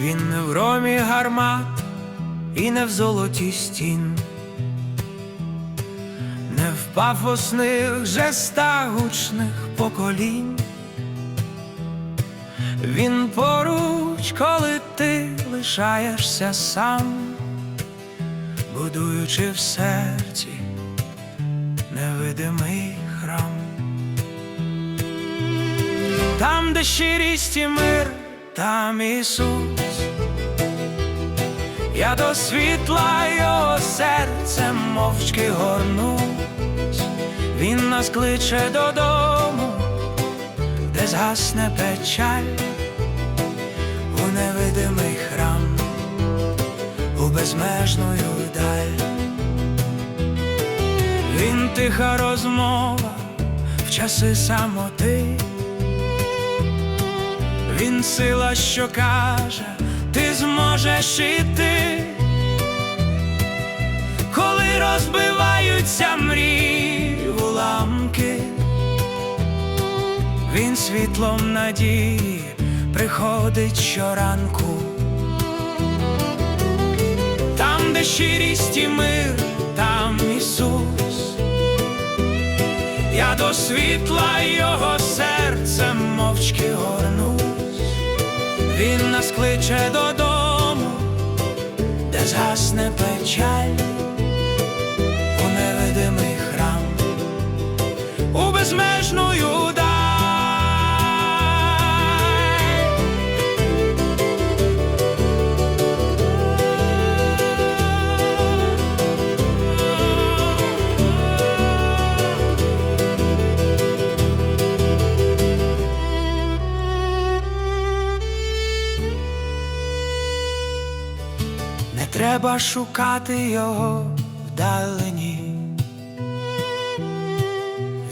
Він не в ромі гармат і не в золоті стін, не в пафосних жестах гучних поколінь. Він поруч, коли ти лишаєшся сам, будуючи в серці невидимий храм. Там, де щирість і мир, там Ісус. Я до світла його серцем мовчки горнусь, Він нас кличе додому, де згасне печаль, у невидимий храм, у безмежну даль. Він тиха розмова в часи самоти. Він сила, що каже, ти зможеш іти, коли розбиваються мрії уламки, він світлом надії приходить щоранку. Там, де щирість і мир, там Ісус. Я до світла його Він нас кличе додому, де згасне печаль, треба шукати його вдалині.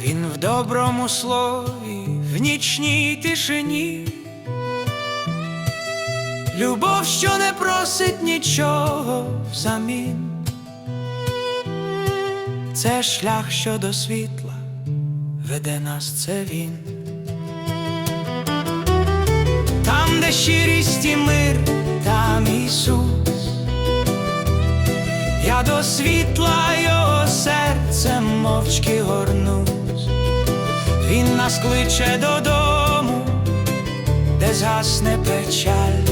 Він в доброму слові, в нічній тишині. Любов, що не просить нічого взамін. Це шлях, що до світла веде нас, це він. Там, де щирість і мир, світла його серце мовчки горнуть, Він нас кличе додому, де згасне печаль,